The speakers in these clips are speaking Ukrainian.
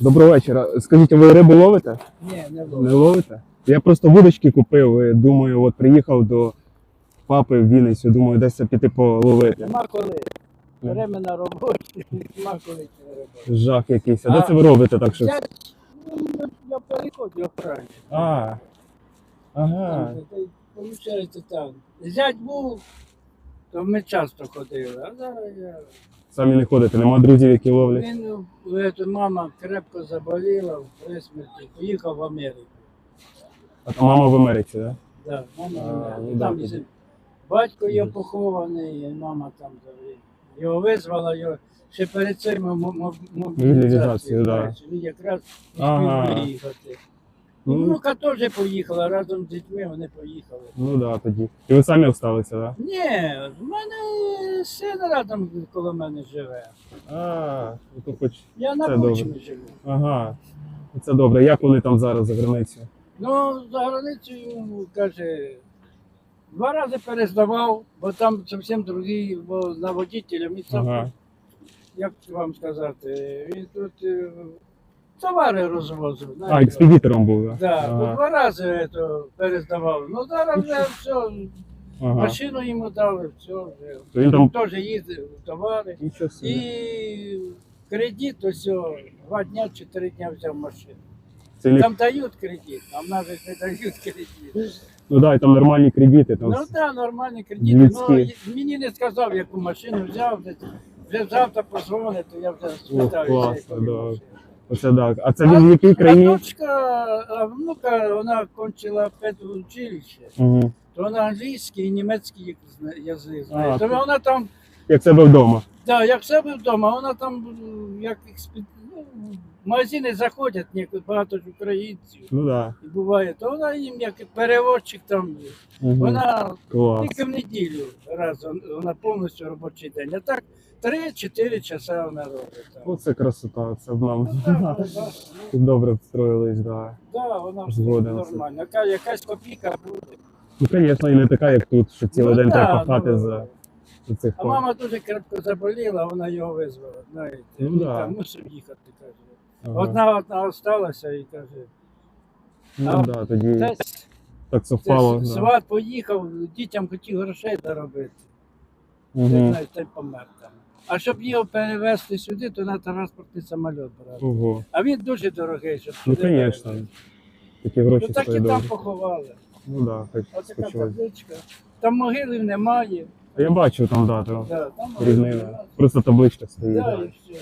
Доброго вечора. Скажіть, ви рибу ловите? Ні, не Не ловите? Я просто вудочки купив. і Думаю, от приїхав до папи в Вінницю, думаю, десь піти половити. Нема коли. Время на роботі, нема коли це робити. Жах якийсь. А де це ви робите так що? Я, ну, я, я переходив охрані. А. Ага. Получається там. Зять був, то ми часто ходили, а зараз я. Самі не ходите, нема друзів, які ловлять. Він, то мама крепко заболіла в присмерті, поїхав в Америку. А то мама в Америці, так? Да, мама А, в Америці. ну да, там батько його похований, і мама там. Його визвала, його ще перед цим мо- мо- Мобілізацією, да. Він якраз Ага. успів виїхати. Ну. Ну, внука теж поїхала, разом з дітьми вони поїхали. Ну так, да, тоді. І ви самі залишилися, так? Ні, в мене син рядом коло мене живе. А, ну то хоч. Я на Це Бучмі добре. живу. Ага. Це добре. Як вони там зараз за границею? Ну, за границею каже, два рази перездавав, бо там зовсім другий, бо на водителя він сам, Ага. як вам сказати, він тут е, товари розвозив. А, знаєте. експедитором був, так? Да, Ага. два рази то, перездавав. Ну зараз вже все, Ага. машину йому дали, все вже. То він там- теж їздив товари. Нічого собі. І кредит ось два дня чи три дня взяв машину. Це лі- Там дають кредит, а в нас же не дають кредит. Ну да, і там нормальні кредити. Там... Ну так, да, нормальні кредити. Людські. Ну, мені не сказав, яку машину взяв. Вже завтра позвонить, то я вже спитаю. класно, яку да. машину. Оце так. А це він в якій А країні? дочка, а внука, вона кончила педучилище, Угу. То вона англійський і німецький зна- язик А, знає. То то- вона там, Як себе вдома. да, як в себе вдома, вона там м, як експед... ну, в магазини заходять, ніяк- багато ж українців. Ну так. І буває, то вона їм як переводчик там. Да. Угу. Вона Клас. тільки в неділю раз вон- вона повністю робочий день. А так 3-4 часа вона робить. там. Оце красота, це в нам. Ну, так, ну, так, ну, Добре встроїлись, так. Да. Да, вона все Згоден. нормально. Яка, якась копійка буде. Ну, звісно, і не така, як тут, що цілий Ну, день треба пахати ну, за, цих А мама дуже крепко заболіла, вона його визвала. Знаєте, Ну, да. там мусив їхати, каже. Ага. Одна одна осталася і каже, Ну а, да, тоді та так совпало. це Да. сват поїхав, дітям хотів грошей заробити. Ти Угу. знаєш, той помер там. А щоб його перевезти сюди, то на транспортний самоліт брати. Ого. А він дуже дорогий, щоб Ну, сюди звісно. Такі гроші Ну так і там поховали. Ну так, да, хоч Ось така табличка. Там могилів немає. А я бачу там дату. Да, там могил Різнина. Просто табличка стоїть. Да, Да. і все.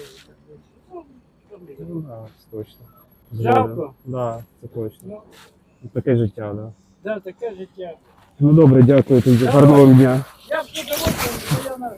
Ну, Ну да, точно. Жалко. Згоден. Да, це точно. Ну, Таке життя, да. да, таке життя. Ну добре, дякую тобі. Гарного дня. Я я на